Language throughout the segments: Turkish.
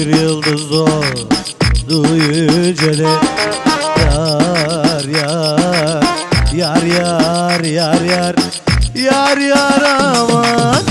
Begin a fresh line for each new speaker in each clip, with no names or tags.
bir yıldız oldu yücele Yar yar Yar yar yar yar Yar yar aman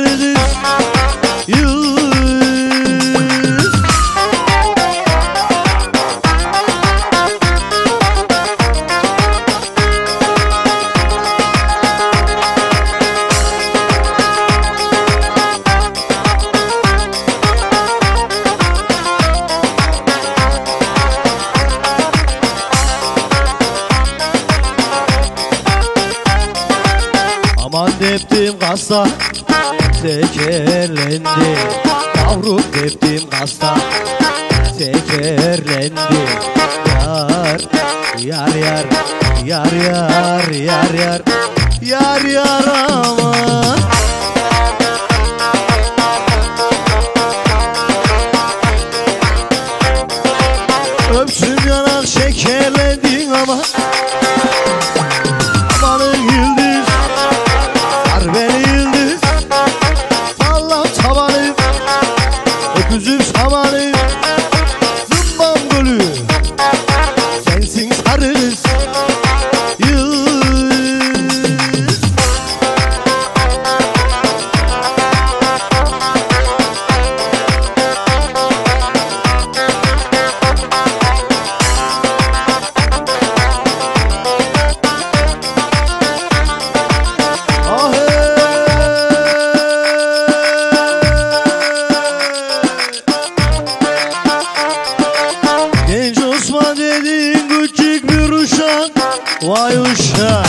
vardı Yıldız Aman deptim kasa Tekerlendi. Yavrum deptim hasta Tekerlendi. Yar Yar yar Yar yar yar yar Yar yar aman. Öptüm yanak şekerle ويشهد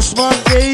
Postman gave